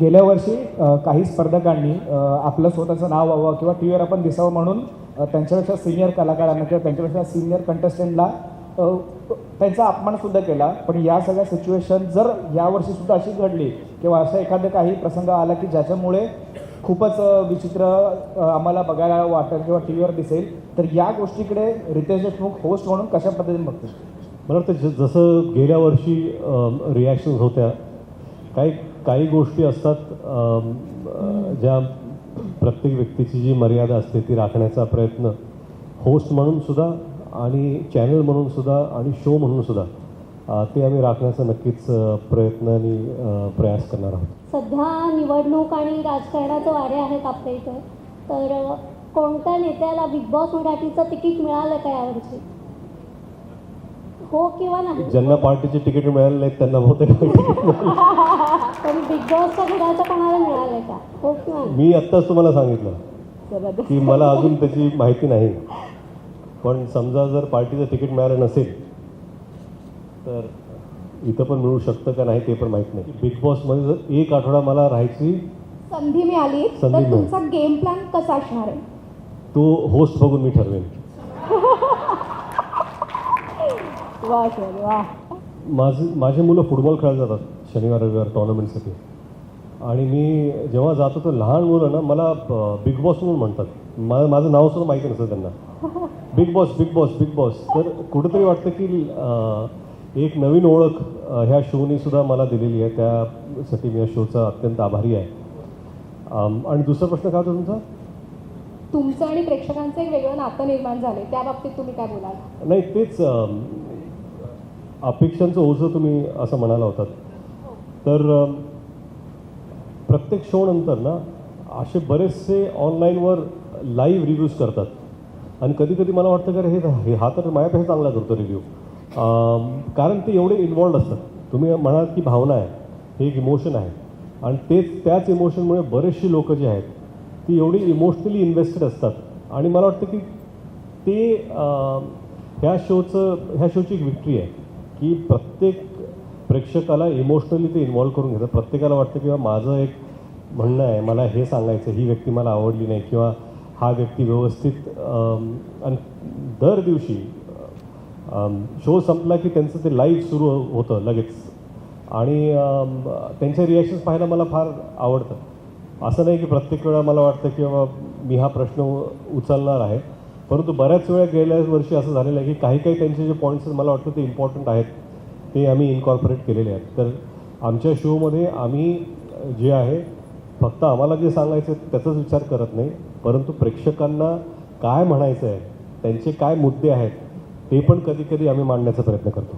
गेल्या वर्षी काही स्पर्धकांनी आपलं स्वतःचं नाव व्हावं किंवा टी व्हीवर आपण दिसावं म्हणून त्यांच्यापेक्षा सिनियर कलाकारांना किंवा त्यांच्यापेक्षा सिनियर कंटेस्टंटला त्यांचा अपमानसुद्धा केला. पण या सगळ्या सिच्युएशन जर यावर्षी सुद्धा अशी घडली किंवा असा एखादं काही प्रसंग आला की ज्याच्यामुळे खूपच विचित्र आम्हाला बघायला वाटेल किंवा टी व्हीवर दिसेल तर या गोष्टीकडे रितेश देशमुख होस्ट म्हणून कशा पद्धतीने बघतो मला वाटतं ज- जसं गेल्या वर्षी रिॲक्शन्स होत्या काही काही गोष्टी असतात ज्या प्रत्येक व्यक्तीची जी मर्यादा असते ती राखण्याचा प्रयत्न. होस्ट म्हणून सुद्धा आणि चॅनल म्हणून सुद्धा आणि शो म्हणून सुद्धा ते आम्ही राखण्याचा नक्कीच प्रयत्न आणि प्रयास करणार आहोत. सध्या निवडणूक आणि राजकारणाचे वारे आहेत आपल्या इथे. तर कोणत्या नेत्याला बिग बॉस मराठीचं तिकीट मिळालं का यावर्षी? हो किंवा नाही? ज्यांना पार्टीचे तिकीट मिळाले नाहीत त्यांना बहुतेक बिग बॉसच्या घराचं कोणाला मिळालंय का? किंवा नाही मी आत्ताच तुम्हाला सांगितलं की मला अजून त्याची माहिती नाही. पण समजा जर पार्टीचं तिकीट मिळालं नसेल तर इथं पण मिळू शकतं का नाही ते पण माहीत नाही. बिग बॉसमध्ये जर एक आठवडा मला राहायची संधी मिळाली संधी तर मिळाली. तुमचा गेम प्लॅन कसा असणार आहे? तो होस्ट बघून मी ठरवेन. वा सर वा माझे माझे मुलं फुटबॉल खेळायला जातात. शनिवार रविवार टॉर्नामेंटसाठी आणि मी जेव्हा जातो तर लहान मुलं ना मला बिग बॉस म्हणून म्हणतात. मा माझं नाव सुद्धा माहिती नसतं त्यांना. Bigg Boss Bigg Boss Bigg Boss तर कुठंतरी वाटतं की एक नवीन ओळख ह्या शोनी सुद्धा मला दिलेली आहे. त्यासाठी मी या शोचा अत्यंत आभारी आहे. आणि दुसरा प्रश्न काय होता तुमचा? तुमचं आणि प्रेक्षकांचं एक वेगळं नातं निर्माण झाले त्या बाबतीत तुम्ही काय बोलाल? नाही तेच अपेक्षांचं ओझं तुम्ही असं म्हणाला होतात. तर प्रत्येक शोनंतर ना असे बरेचसे ऑनलाईनवर लाईव्ह रिव्ह्यूज करतात. आणि कधी कधी मला वाटतं की अरे हे हा तर माझ्यापेक्षा चांगला करतो रिव्ह्यू कारण ते एवढे इन्वॉल्ड असतात. तुम्ही म्हणाल की भावना आहे. हे एक इमोशन आहे. आणि तेच त्याच इमोशनमुळे बरेचशी लोक जी आहेत ती एवढी इमोशनली इन्व्हेस्टेड असतात. आणि मला वाटतं की ते ह्या शोचं ह्या शोची एक विक्ट्री आहे. की प्रत्येक प्रेक्षकाला इमोशनली ते इन्व्हॉल्व करून घेतात. प्रत्येकाला वाटतं किंवा माझं एक म्हणणं आहे मला हे सांगायचं ही व्यक्ती मला आवडली नाही किंवा हा व्यक्ती व्यवस्थित आणि दर दिवशी शो संपला की त्यांचं ते लाईव्ह सुरू होतं लगेच. आणि त्यांचे रिॲक्शन्स पाहायला मला फार आवडतं. असं नाही की प्रत्येक वेळा मला वाटतं की बाबा मी हा प्रश्न उचलणार आहे. परंतु बऱ्याच वेळा गेल्या वर्षी असं झालेलं आहे की काही काही त्यांचे जे पॉईंट्स मला वाटतं ते इम्पॉर्टंट आहेत. ते आम्ही इन्कॉर्पोरेट केलेले आहेत. तर आमच्या शोमध्ये आम्ही जे आहे फक्त आम्हाला जे सांगायचं आहे त्याचाच विचार करत नाही. परंतु प्रेक्षकांना काय म्हणायचं आहे त्यांचे काय मुद्दे आहेत ते पण कधी कधी आम्ही मांडण्याचा प्रयत्न करतो.